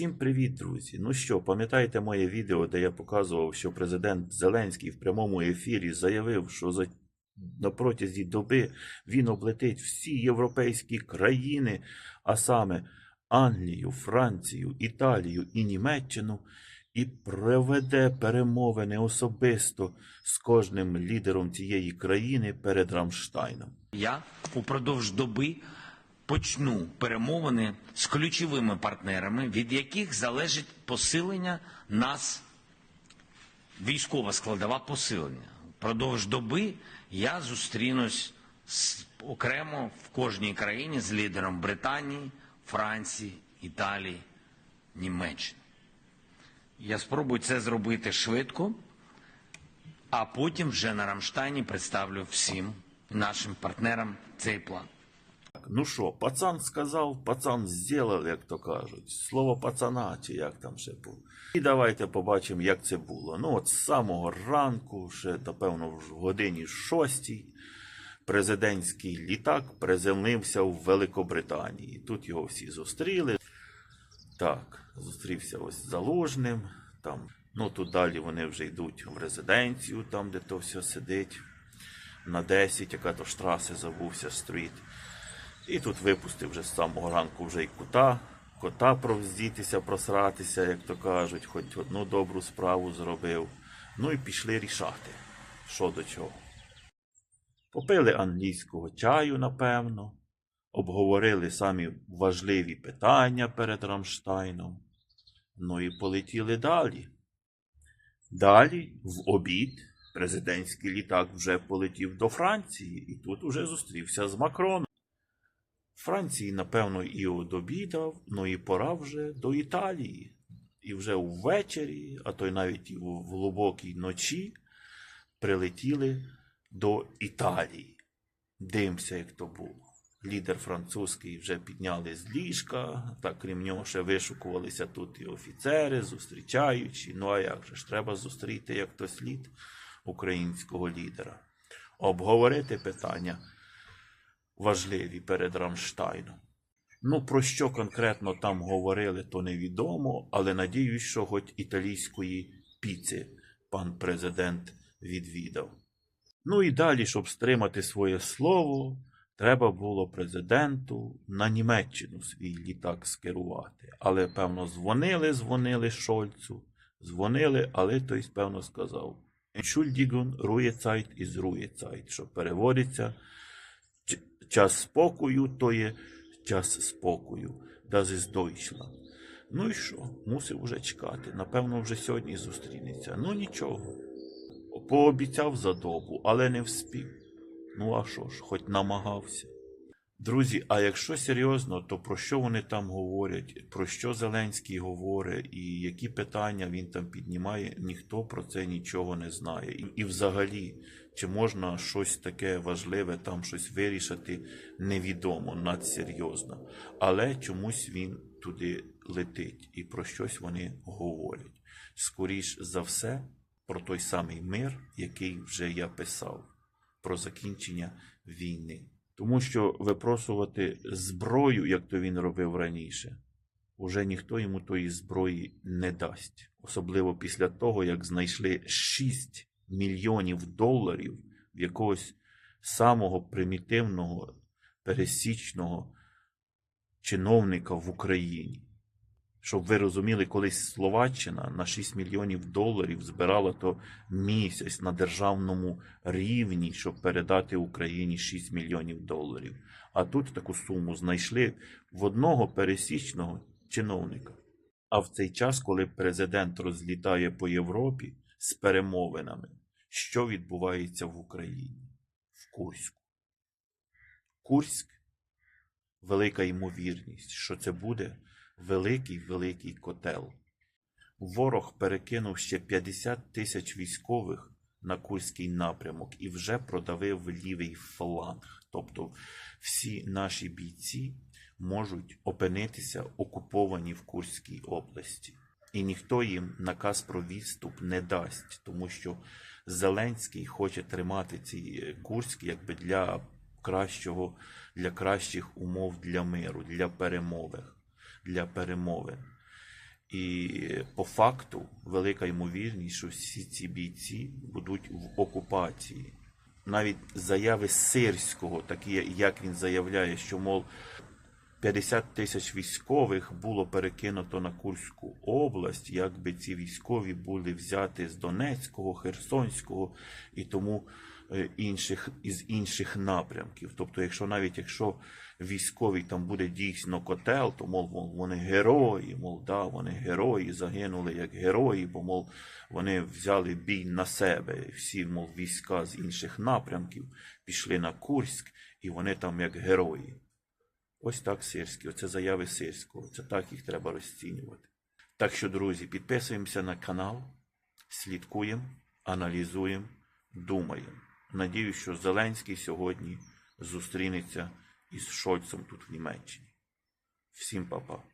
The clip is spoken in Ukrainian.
Всім привіт, друзі! Ну що, пам'ятаєте моє відео, де я показував, що президент Зеленський в прямому ефірі заявив, що за на протязі доби він облетить всі європейські країни, а саме Англію, Францію, Італію і Німеччину, і проведе перемовини особисто з кожним лідером цієї країни перед Рамштайном. Я упродовж доби почну перемовини з ключовими партнерами, від яких залежить посилення нас, військова складова посилення. Продовж доби я зустрінусь з, окремо в кожній країні з лідером Британії, Франції, Італії, Німеччини. Я спробую це зробити швидко, а потім вже на Рамштайні представлю всім нашим партнерам цей план. Ну що, пацан сказав, пацан зробив, як то кажуть. Слово пацана, чи як там ще було. І давайте побачимо, як це було. Ну, от з самого ранку, ще, напевно, в годині шостій, президентський літак приземлився в Великобританії. Тут його всі зустріли. Так, зустрівся ось з Залужним. Там, ну тут далі вони вже йдуть в резиденцію, там, де то все сидить. На 10, яка то штраси забувся стріт. І тут випустив вже з самого ранку вже й кота. Кота провздітися, просратися, як то кажуть, хоч одну добру справу зробив. Ну і пішли рішати, що до чого. Попили англійського чаю, напевно, обговорили самі важливі питання перед Рамштайном. Ну і полетіли далі. Далі, в обід, президентський літак вже полетів до Франції, і тут уже зустрівся з Макроном. Франції, напевно, і одобідав, ну і пора вже до Італії. І вже ввечері, а то й навіть і в глибокій ночі, прилетіли до Італії. Дивимося, як то було. Лідер французький вже підняли з ліжка, так крім нього ще вишукувалися тут і офіцери, зустрічаючі. Ну а як же ж, треба зустріти як то слід українського лідера. Обговорити питання важливі перед Рамштайном. Ну, про що конкретно там говорили, то невідомо, але надіюсь, що хоч італійської піци пан президент відвідав. Ну і далі, щоб стримати своє слово, треба було президенту на Німеччину свій літак скерувати. Але, певно, дзвонили, дзвонили Шольцу, дзвонили, але той, певно, сказав: Entschuldigung, Ruhezeit із Ruhezeit, що переводиться час спокою, то є час спокою. Das ist. Ну і що? Мусив уже чекати. Напевно, вже сьогодні зустрінеться. Ну нічого. Пообіцяв за добу, але не вспів. Ну а що ж, хоч намагався. Друзі, а якщо серйозно, то про що вони там говорять, про що Зеленський говорить, і які питання він там піднімає, ніхто про це нічого не знає. І, і взагалі, чи можна щось таке важливе, там щось вирішити, невідомо, надсерйозно. Але чомусь він туди летить, і про щось вони говорять. Скоріш за все, про той самий мир, який вже я писав, про закінчення війни. Тому що випросувати зброю, як то він робив раніше, уже ніхто йому тої зброї не дасть. Особливо після того, як знайшли 6 мільйонів доларів в якогось самого примітивного, пересічного чиновника в Україні. Щоб ви розуміли, колись Словаччина на 6 мільйонів доларів збирала то місяць на державному рівні, щоб передати Україні 6 мільйонів доларів. А тут таку суму знайшли в одного пересічного чиновника. А в цей час, коли президент розлітає по Європі з перемовинами, що відбувається в Україні? В Курську. Курськ велика ймовірність, що це буде великий великий котел. Ворог перекинув ще 50 тисяч військових на Курський напрямок і вже продавив лівий фланг. Тобто всі наші бійці можуть опинитися окуповані в Курській області. І ніхто їм наказ про відступ не дасть, тому що Зеленський хоче тримати цей Курськ якби для кращого, для кращих умов для миру, для перемови, для перемовин. І по факту велика ймовірність, що всі ці бійці будуть в окупації. Навіть заяви Сирського, такі як він заявляє, що мов 50 тисяч військових було перекинуто на Курську область, якби ці військові були взяті з Донецького, Херсонського і тому е, інших із інших напрямків. Тобто, якщо навіть якщо військовий там буде дійсно котел, то мов мов, вони герої, мов да, вони герої загинули як герої, бо мов вони взяли бій на себе. Всі мов війська з інших напрямків пішли на Курськ, і вони там як герої. Ось так Сирський, оце заяви Сирського. Це так їх треба розцінювати. Так що, друзі, підписуємося на канал, слідкуємо, аналізуємо, думаємо. Надіюсь, що Зеленський сьогодні зустрінеться із Шольцем тут в Німеччині. Всім па-па.